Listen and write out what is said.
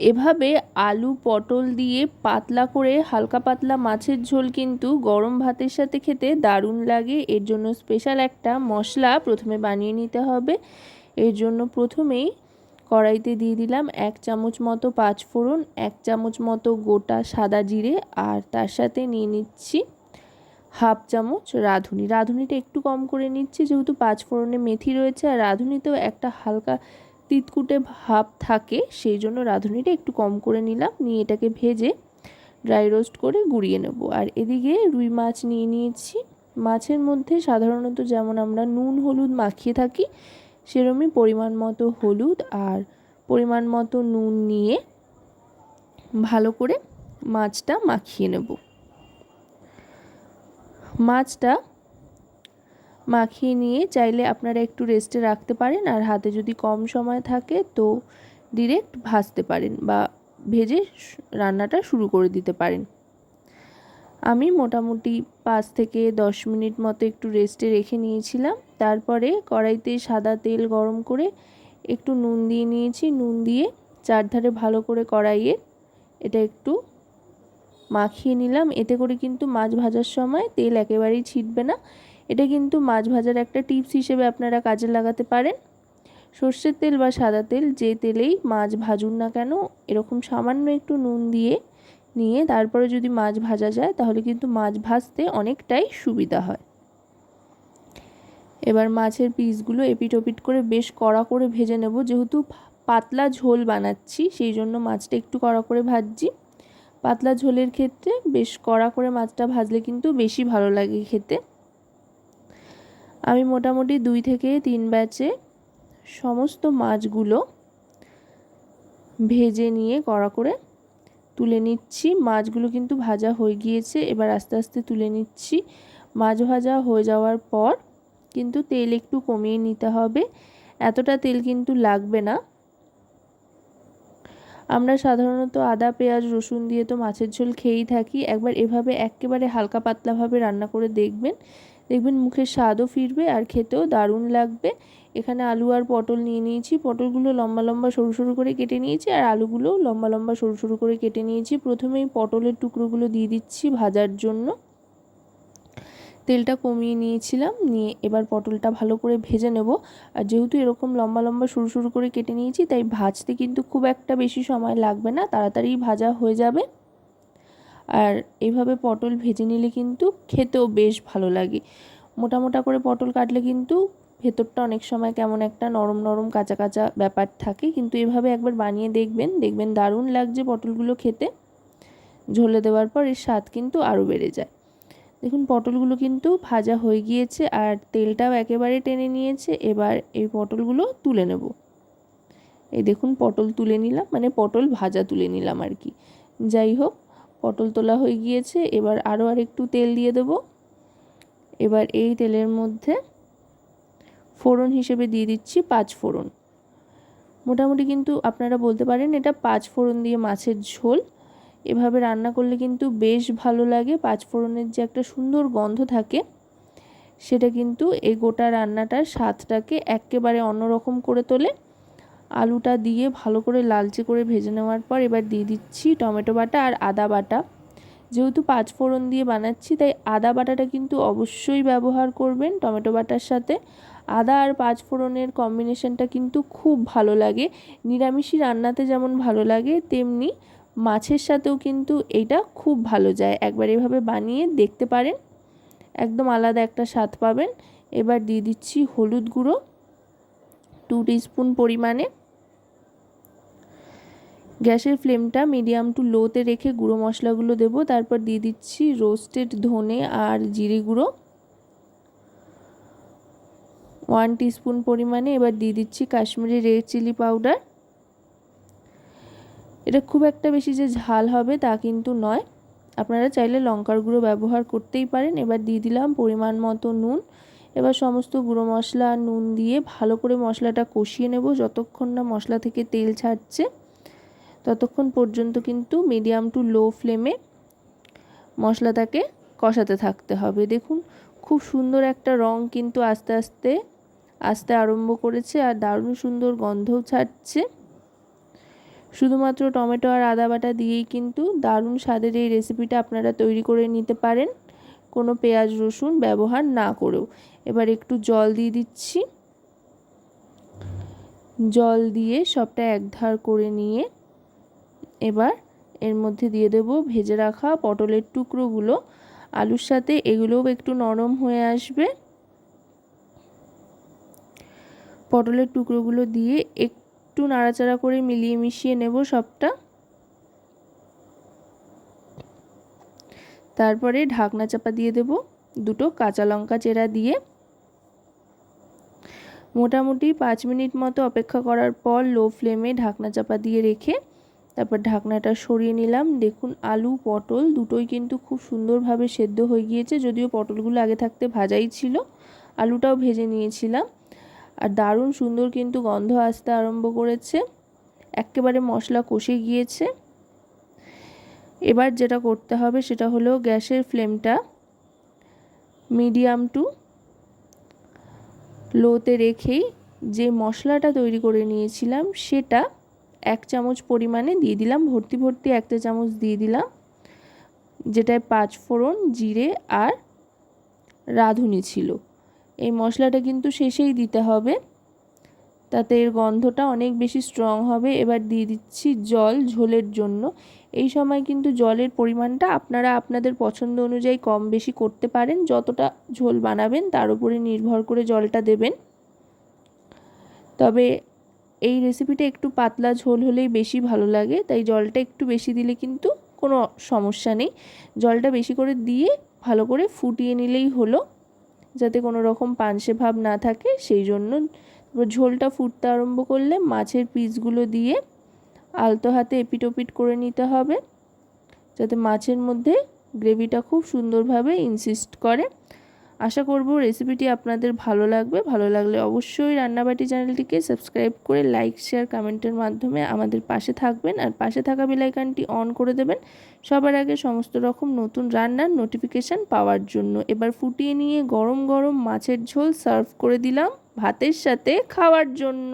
এভাবে আলু, পটল দিয়ে পাতলা করে হালকা পাতলা মাছের ঝোল কিন্তু গরম ভাতের সাথে খেতে দারুণ লাগে। এর জন্য স্পেশাল একটা মশলা প্রথমে বানিয়ে নিতে হবে। এর জন্য প্রথমেই কড়াইতে দিয়ে দিলাম এক চামচ মতো পাঁচফোড়ন, এক চামচ মতো গোটা সাদা জিরে আর তার সাথে নিয়ে নিচ্ছি হাফ চামচ রাঁধুনি। রাঁধুনিটা একটু কম করে নিচ্ছি যেহেতু পাঁচফোড়নে মেথি রয়েছে আর রাঁধুনিতেও একটা হালকা তিতকুটে ভাব থাকে, সেই জন্য রাঁধুনিটা একটু কম করে নিলাম। নিয়ে এটাকে ভেজে ড্রাই রোস্ট করে গুঁড়িয়ে নেব। আর এদিকে রুই মাছ নিয়ে নিয়েছি। মাছের মধ্যে সাধারণত যেমন আমরা নুন, হলুদ মাখিয়ে থাকি, সেরমই পরিমাণ মতো হলুদ আর পরিমাণ মতো নুন নিয়ে ভালো করে মাছটা মাখিয়ে নেব। মাছটা মাখিয়ে নিয়ে চাইলে আপনারা একটু রেস্টে রাখতে পারেন আর হাতে যদি কম সময় থাকে তো ডিরেক্ট ভাজতে পারেন বা ভেজে রান্নাটা শুরু করে দিতে পারেন। আমি মোটামুটি পাঁচ থেকে দশ মিনিট মতো একটু রেস্টে রেখে নিয়েছিলাম। তারপরে কড়াইতে সাদা তেল গরম করে একটু নুন দিয়ে নিয়েছি। নুন দিয়ে চারধারে ভালো করে কড়াইয়ে এটা একটু মাখিয়ে নিলাম। এতে করে কিন্তু মাছ ভাজার সময় তেল একেবারেই ছিটবে না। এটা কিন্তু মাছ ভাজার একটা টিপস হিসেবে আপনারা কাজে লাগাতে পারেন। সর্ষের তেল বা সাদা তেল যে তেলেই মাছ ভাজুন না কেন, এরকম সামান্য একটু নুন দিয়ে, নিয়ে তারপরে যদি মাছ ভাজা যায়, তাহলে কিন্তু মাছ ভাজতে অনেকটাই সুবিধা হয়। এবার মাছের পিসগুলো এপিট ওপিট করে বেশ কড়া করে ভেজে নেব। যেহেতু পাতলা ঝোল বানাচ্ছি, সেই জন্য মাছটা একটু কড়া করে ভাজছি। পাতলা ঝোলের ক্ষেত্রে বেশ কড়া করে মাছটা ভাজলে কিন্তু বেশি ভালো লাগে খেতে। আমি মোটামুটি দুই থেকে তিন ব্যাচে সমস্ত মাছগুলো ভেজে নিয়ে কড়া করে তুলে নিচ্ছি। মাছগুলো কিন্তু ভাজা হয়ে গিয়েছে। এবার আস্তে আস্তে তুলে নিচ্ছি। মাছ ভাজা হয়ে যাওয়ার পর কিন্তু তেল একটু কমিয়ে নিতে হবে। এতটা তেল কিন্তু লাগবে না। আমরা সাধারণত আদা, পেঁয়াজ, রসুন দিয়ে তো মাছের ঝোল খেয়েই থাকি। একবার এভাবে একেবারে হালকা পাতলাভাবে রান্না করে দেখবেন। দেখবেন মুখের স্বাদও ফিরবে আর খেতেও দারুণ লাগবে। এখানে আলু আর পটল নিয়ে নিয়েছি। পটলগুলো লম্বা লম্বা সরু সরু করে কেটে নিয়েছি আর আলুগুলো লম্বা লম্বা সরু সরু করে কেটে নিয়েছি। প্রথমেই পটলের টুকরোগুলো দিয়ে দিচ্ছি ভাজার জন্য। তেলটা কমিয়ে নিয়েছিলাম। নিয়ে এবার পটলটা ভালো করে ভেজে নেব। আর যেহেতু এরকম লম্বা লম্বা সরু সরু করে কেটে নিয়েছি, তাই ভাজতে কিন্তু খুব একটা বেশি সময় লাগবে না। তাড়াতাড়ি ভাজা হয়ে যাবে। আর এইভাবে পটল ভেজে নিলে কিন্তু খেতেও বেশ ভালো লাগে। মোটা মোটা করে পটল কাটলে কিন্তু ভেতরটা অনেক সময় কেমন একটা নরম নরম কাঁচা কাঁচা ব্যাপার থাকে। কিন্তু এভাবে একবার বানিয়ে দেখবেন দেখবেন দারুণ লাগছে পটলগুলো খেতে। ঝোলে দেওয়ার পর এর স্বাদ কিন্তু আরও বেড়ে যায়। দেখুন, পটলগুলো কিন্তু ভাজা হয়ে গিয়েছে আর তেলটাও একেবারে টেনে নিয়েছে। এবার এই পটলগুলো তুলে নেব। এই দেখুন, পটল তুলে নিলাম মানে পটল ভাজা তুলে নিলাম আর কি। যাই হোক পটল তোলা হয়ে গিয়েছে। এবার আরও আর একটু তেল দিয়ে দেব। এবার এই তেলের মধ্যে ফোড়ন হিসেবে দিয়ে দিচ্ছি পাঁচ ফোড়ন। মোটামুটি কিন্তু আপনারা বলতে পারেন এটা পাঁচ ফোড়ন দিয়ে মাছের ঝোল। এভাবে রান্না করলে কিন্তু বেশ ভালো লাগে। পাঁচ ফোড়নের যে একটা সুন্দর গন্ধ থাকে, সেটা কিন্তু এই গোটা রান্নাটার স্বাদটাকে একেবারে অন্যরকম করে তোলে। আলুটা দিয়ে ভালো করে লালচে করে ভেজে নেওয়ার পর এবার দিয়ে দিচ্ছি টমেটো বাটা আর আদা বাটা। যেহেতু পাঁচ ফোড়ন দিয়ে বানাচ্ছি, তাই আদা বাটাটা কিন্তু অবশ্যই ব্যবহার করবেন টমেটো বাটার সাথে। আদা আর পাঁচ ফোড়নের কম্বিনেশনটা কিন্তু খুব ভালো লাগে। নিরামিষি রান্নাতে যেমন ভালো লাগে, তেমনি মাছের সাথেও কিন্তু এইটা খুব ভালো যায়। একবার এভাবে বানিয়ে দেখতে পারেন। একদম আলাদা একটা স্বাদ পাবেন। এবার দিয়ে দিচ্ছি হলুদ গুঁড়ো। টু স্পুন পরিমাণে গ্যাসের ফ্লেমটা মিডিয়াম টু লোতে রেখে গুঁড়ো মশলাগুলো দেবো। তারপর দিয়ে দিচ্ছি রোস্টেড ধনে আর জিরে গুঁড়ো। ওয়ান টিস্পুন পরিমাণে এবার দিয়ে দিচ্ছি কাশ্মীরি রেড চিলি পাউডার। এটা খুব একটা বেশি যে ঝাল হবে তা কিন্তু নয়। আপনারা চাইলে লঙ্কার গুঁড়ো ব্যবহার করতেই পারেন। এবার দিয়ে দিলাম পরিমাণ মতো নুন। এবার সমস্ত গুঁড়ো মশলা নুন দিয়ে ভালো করে মশলাটা কষিয়ে নেব। যতক্ষণ না মশলা থেকে তেল ছাড়ছে। ততক্ষণ পর্যন্ত কিন্তু মিডিয়াম টু লো ফ্লেমে মশলাটাকে কষাতে থাকতে হবে। দেখুন, খুব সুন্দর একটা রং কিন্তু আস্তে আস্তে, আসতে আরম্ভ করেছে আর দারুণ সুন্দর গন্ধও ছাড়ছে। শুধুমাত্র টমেটো আর আদা বাটা দিয়েই কিন্তু দারুণ স্বাদের এই রেসিপিটা আপনারা তৈরি করে নিতে পারেন। কোনো পেঁয়াজ, রসুন ব্যবহার না করেও। এবার একটু জল দিয়ে দিচ্ছি। জল দিয়ে সবটা একধার করে নিয়ে এবার এর মধ্যে দিয়ে দেব ভেজে রাখা পটলের টুকরোগুলো। আলুর সাথে এগুলোও একটু নরম হয়ে আসবে। পটলের টুকরোগুলো দিয়ে একটু নাড়াচাড়া করে মিলিয়ে মিশিয়ে নেব সবটা। তারপরে ঢাকনা চাপা দিয়ে দেব দুটো কাঁচা লঙ্কা চেরা দিয়ে। মোটামুটি পাঁচ মিনিট মতো অপেক্ষা করার পর লো ফ্লেমে ঢাকনা চাপা দিয়ে রেখে তারপর ঢাকনাটা সরিয়ে নিলাম। দেখুন, আলু, পটল দুটোই কিন্তু খুব সুন্দরভাবে সেদ্ধ হয়ে গিয়েছে, যদিও পটলগুলো আগে থাকতে ভাজাই ছিল। আলুটাও ভেজে নিয়েছিলাম। আর দারুণ সুন্দর কিন্তু গন্ধ আসতে আরম্ভ করেছে। একেবারে মশলা কষে গিয়েছে। এবার যেটা করতে হবে সেটা হলো গ্যাসের ফ্লেমটা মিডিয়াম টু লোতে রেখেই যে মশলাটা তৈরি করে নিয়েছিলাম সেটা এক চামচ পরিমাণে দিয়ে দিলাম। ভর্তি ভর্তি একটা চামচ দিয়ে দিলাম, যেটায় পাঁচ ফোড়ন জিরে আর রাঁধুনি ছিল। এই মশলাটা কিন্তু শেষেই দিতে হবে। তাতে এর গন্ধটা অনেক বেশি স্ট্রং হবে। এবার দিয়ে দিচ্ছি জল ঝোলের জন্য। এই সময় কিন্তু জলের পরিমাণটা আপনারা আপনাদের পছন্দ অনুযায়ী কম বেশি করতে পারেন। যতটা ঝোল বানাবেন তার উপরে নির্ভর করে জলটা দেবেন। তবে এই রেসিপিটা একটু পাতলা ঝোল হলেই বেশি ভালো লাগে, তাই জলটা একটু বেশি দিলে কিন্তু কোনো সমস্যা নেই। জলটা বেশি করে দিয়ে ভালো করে ফুটিয়ে নিলেই হলো, যাতে কোনো রকম পানসে ভাব না থাকে। সেই জন্য ঝোলটা ফুটতে আরম্ভ করলে মাছের পিসগুলো দিয়ে আলতো হাতে এপিটোপিট করে নিতে হবে, যাতে মাছের মধ্যে গ্রেভিটা খুব সুন্দরভাবে ইনসিস্ট করে। আশা করব রেসিপিটি আপনাদের ভালো লাগবে। ভালো লাগলে অবশ্যই রান্নাবাটি চ্যানেলটিকে সাবস্ক্রাইব করে লাইক শেয়ার কমেন্টের মাধ্যমে আমাদের পাশে থাকবেন। আর পাশে থাকা বেলাইকানটি অন করে দেবেন। সবার আগে সমস্ত রকম নতুন রান্নার নোটিফিকেশান পাওয়ার জন্য এবার ফুটিয়ে নিয়ে গরম গরম মাছের ঝোল সার্ভ করে দিলাম ভাতের সাথে খাওয়ার জন্য।